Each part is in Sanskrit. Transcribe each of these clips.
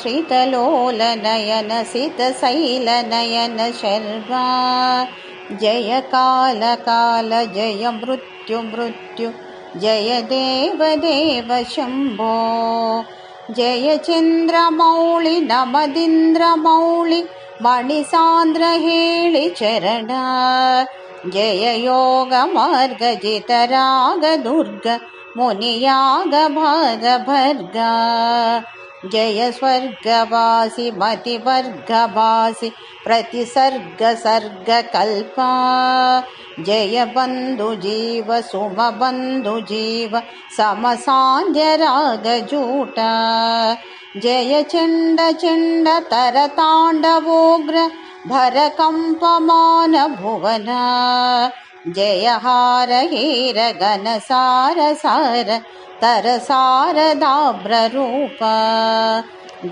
श्रितलोलनयन सितशैलनयन शर्वा जय काल काल जय मृत्यु मृत्यु जय देव देव शम्भो जय चन्द्रमौळि नमदिन्द्रमौळि मणिसान्द्र हेळि चरण जय योग मार्ग जितराग दुर्ग मुनियाग भाग भर्ग जय स्वर्गवासि मतिवर्गवासि प्रतिसर्ग सर्ग कल्पा जय बन्धु जीव सुम बन्धु जीव समसान्ध्य रागजूट जय चण्ड चण्ड तरताण्डवोग्र भरकम्पमान भुवन जय हार हीर गन सार सार तरसारदाभ्ररूप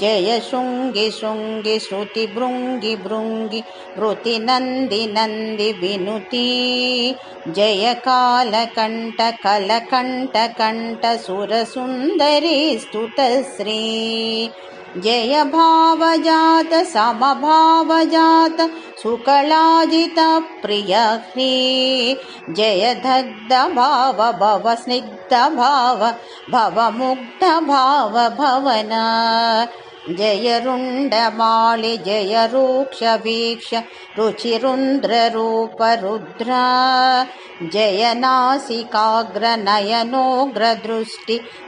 जय शृङ्गि शृङ्गि श्रुति भृङ्गि भृङ्गि वृति नन्दि नन्दि विनुति। जय कालकण्ठ कलकण्ठ कण्ठ सुरसुन्दरी स्तुतश्री जय भावजात समभावजात सुकलाजित प्रियह्री जय दग्ध भाव भव स्निग्ध भाव भवमुग्ध भाव भवन जय रुण्डमाळि जय रूक्षवीक्ष रुचिरुन्द्ररूप रुद्र। जय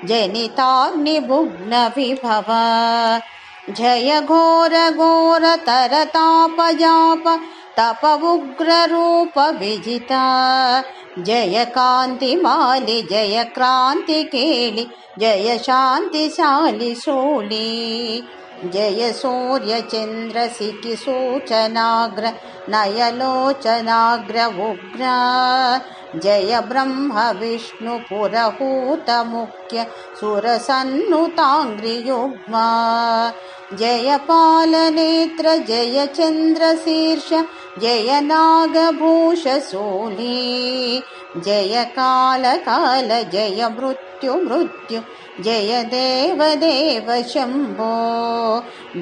जनिताग्निभुग्नविभव जय घोर घोर तरतापजाप तप उग्ररूप विजिता। जय कान्तिमालि जय क्रान्तिकेलि जय शान्तिशालि शूली जय सूर्यचन्द्रसिकि सूचनाग्र नयलोचनाग्र उग्र जय ब्रह्म विष्णु पुरहूतमुख्य सुरसन्नुताङ्घ्रियुग्मा जय चन्द्रशीर्ष जय नागभूषसूली जय काल काल जय मृत्यु जय देव देव शम्भो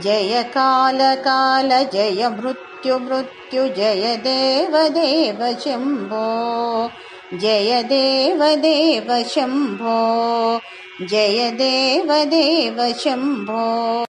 जय काल काल जय मृत्यु मृत्यु जय देव देव शम्भो। जय देव देव शम्भो। जय देव देव शम्भो